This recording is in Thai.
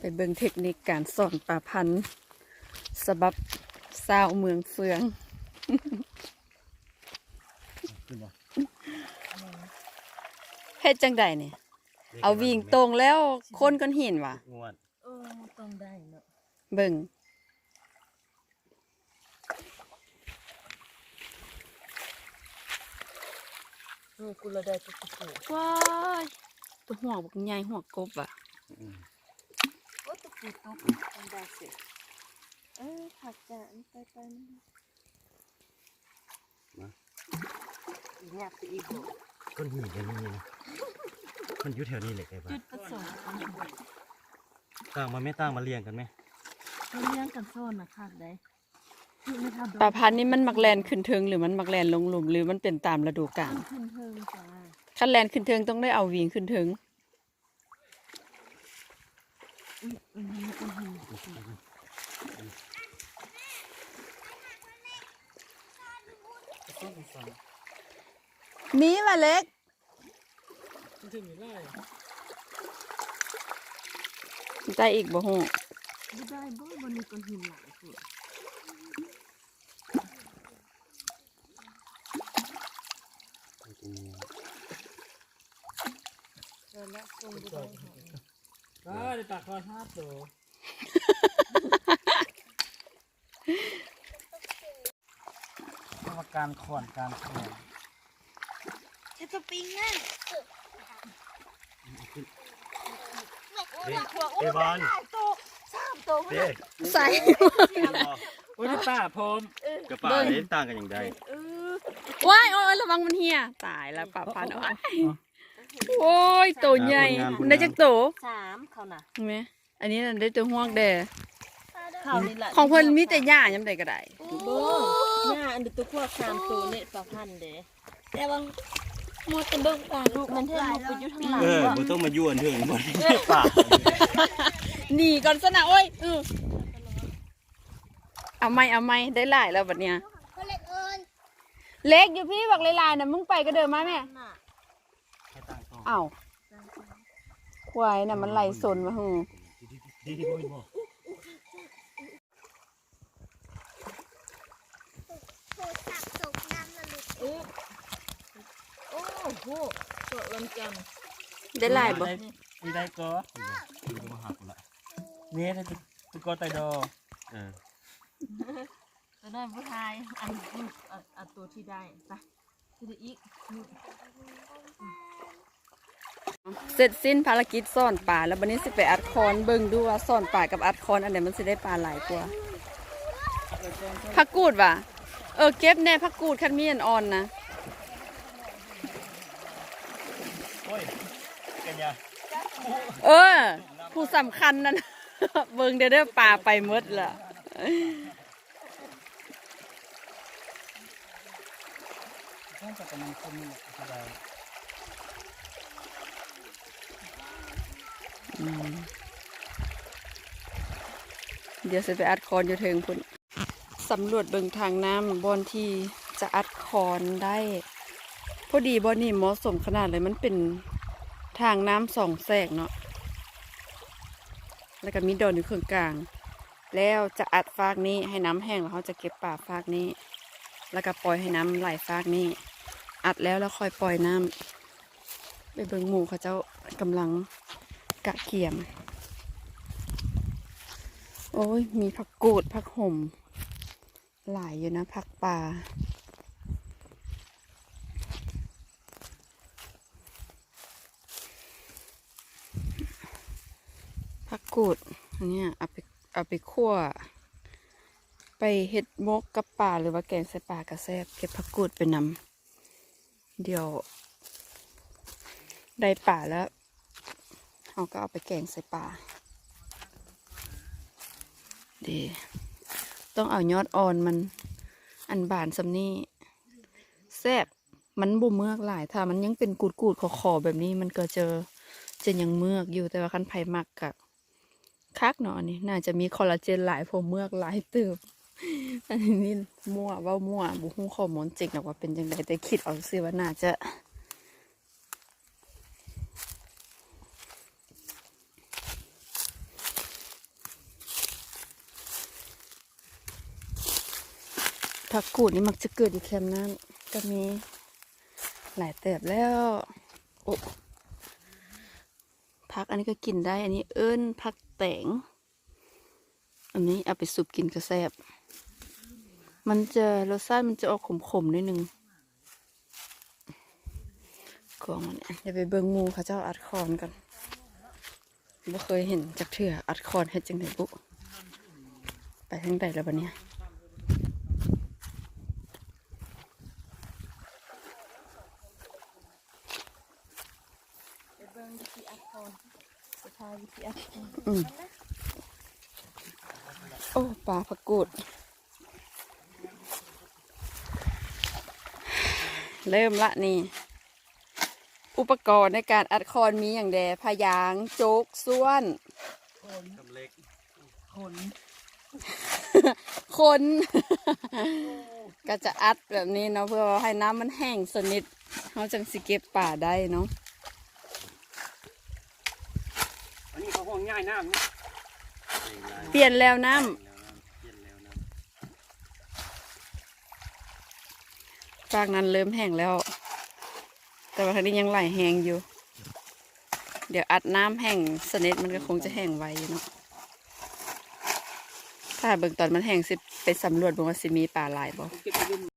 ไปเบิ่งเทคนิคการสอนปลาพันธุ์สบับสาวเมืองเฟือง ขึ้นบ่เฮ็ดจังใดเนี่ย เอาวิ่งตรงแล้วคนก้อนหินว่ะ งวดเออต้องได้เนาะเบิ่งเออกูละได้ตุ๊กตุ๊กว้ายตัวหัวบักใหญ่หัวกบอะ อืม โอ้ตุ๊กตุ๊กต้องได้สิเออผักจานไปไปอีเนี่ยคืออีโบก้อนหินกันนี่นะมันอยู่แถวนี้แหละไอ้บ้าจุดประสงค์อันนี้ต่างมาไม่ต่างมาเรียงกันไหมเขาเลี้ยงกันซ่อนนะขาดได้คือไม่ทันปลาพันธุ์นี่มันมักแลนขึ้นเทิงหรือมันมักแลนลงหลุมหรือมันเป็นตามฤดูกาลขึ้นเทิงจ้าคันแลนขึ้นเทิงต้องได้เอาวิ่งขึ้นเทิง อืมอืมอืมมีว่าเล็กได้อีกบ่ฮู้ไม่ได้บ่วันนี้ก้อนหินหลายสุดเดินละทรงดู ได้ค่ะได้ได้ตักคอยห้าตัวกรรมการขอนการขอนจะสปริงนั่นเด็กเอบอลตัวสามตัวเด็กใส่อุ้ยได้ตาพร้อมกระป๋าเด็กต่างกันอย่างใดเออว้ายโอ้ยระวังมันเหี่ยตายแล้วปลาพันธุ์อ้าย โอ้ยตัวใหญ่มันได้จักโตสามเขาน่ะเห็นไหมอันนี้น่ะได้ตัวห่วงแดเขานี่แหละของเพิ่นมีแต่หญ้ายำใดก็ได้ โบ้หน้าอันเดอตัวพวกสามตัวเนี่ยสองพันเด้แต่บางมดจะเบิ่งปลาลูกมันเท่ลูกไปอยู่ทางหลังเออบ่ต้องมายั่วเถิงบ่ได้ปากหนีก่อนซะนะโอ้ยเออเอาไม่เอาไม่ได้หลายแล้วบัดเนี้ยเล็กอยู่พี่บอกหลายๆนะมึงไปก็เดินมาแม่น่ะให้ ต่างต่อเอ้าควายน่ะมันไหลสนมาหือดีดีบ่เห็นบ่เออโอ้โหตัวลำจันได้หลายบ่มีได้ก็ดีบ่หักละเนี่ยได้ตุตุกอไตดอเออจะได้ผู้ชายอันลูกอันอันตัวที่ได้ไปที่ได้อีกลูก เสร็จสิ้นภารกิจซ่อนป่าแล้วบัดนี้สิไปอัดคอนเบิ่งดูว่าซ่อนป่ากับอัดคอนอันไหนมันสิได้ปลาหลายกว่าผักกูดว่ะเออเก็บแน่ผักกูดคันมีอันอ่อนนะโอ้ยกันยาเออ ผู้สำคัญนั่นเบิ่งเด้อเด้อปลาไปหมดละท่านจะกำลังคนสบาย เดี๋ยวสิไปอัดคอนอยู่เทิงพุ่นสำรวจเบิ่งทางน้ำบอนที่จะอัดคอนได้ พอดีบอนนี่เหมาะสมขนาดเลยมันเป็นทางน้ำสองแสกเนาะแล้วก็มีดอนอยู่เครื่องกลาง แล้วจะอัดฟากนี้ให้น้ำแห้งแล้วเขาจะเก็บป่าฟากนี้ แล้วก็ปล่อยให้น้ำไหลฟากนี้ อัดแล้วแล้วค่อยปล่อยน้ำไปเบิ่งหมู่เขาเจ้ากำลัง กะเกียม โอ้ย มีผักกูดผักห่ม หลายอยู่นะผักป่าผักกูดอันเนี้ยเอาไปเอาไปคั่ว ไปเห็ดมกกับป่าหรือว่าแกงใส่ป่ากระแซบเก็บผักกูดไปนำเดี๋ยว ได้ป่าแล้ว เราก็เอาไปแกงใส่ป่าดีต้องเอายอดอ่อนมัน อันบานสำนี่แซบมันบ่เมือกหลายถ้ามันยังเป็นกูดกูดๆขอแบบนี้มันก็จะจะยังเมือกอยู่แต่ว่าคันไผ่มักกับคักเนาะอันนี้น่าจะมีคอลลาเจนหลายเพอเมือกหลายเติบอันนี้มั่วเว่ามั่วบุฮู้ข้อมูลจริงหรอกว่าเป็นยังไงแต่คิดเอาสิว่าน่าจะ ผักกูดนี่มักจะเกิดอยู่แคมป์นั้นก็มีหลายแบบแล้วโอ้ผักอันนี้ก็กินได้ อันนี้เอิ้นผักแตง อันนี้เอาไปสุปกินกระแซบ มันจะรสชาติมันจะออกขมๆนิดนึงของมันเนี่ยอย่าไปเบิ่งหมูเขาเจ้าอัดคอนกันบ่เคยเห็นจักเถื่ออัดคอนเฮ็ดจังไดบุ ไปทางใดแล้วบัดเนี้ย ไปเบิ่งวิธีอัดคอนไปทายวิธีอัดคอน อืม โอ้ปลาผักกูด เริ่มละนี่ อุปกรณ์ในการอัดคอนมีอย่างแดพยางโจกส่วนกำเล็กคนคนก็จะอัดแบบนี้เนาะเพื่อให้น้ำมันแห้งสนิทเขาจังสิเก็บป่าได้เนาะ อันนี้ เขาห้องง่ายน้ำนี่เปลี่ยนแล้วน้ำปลี่ยนแล้วนะจากนั้นเริ่มแห้งแล้ว แต่ว่าทางนี้ยังไหลแห้งอยู่ เดี๋ยวอัดน้ำแห้งสนิทมันก็คงจะแห้งไวอยู่เนาะถ้าเบิ่งตอนมันแห้งสิไปสำรวจบ่ว่าสิมีป่าหลายบ่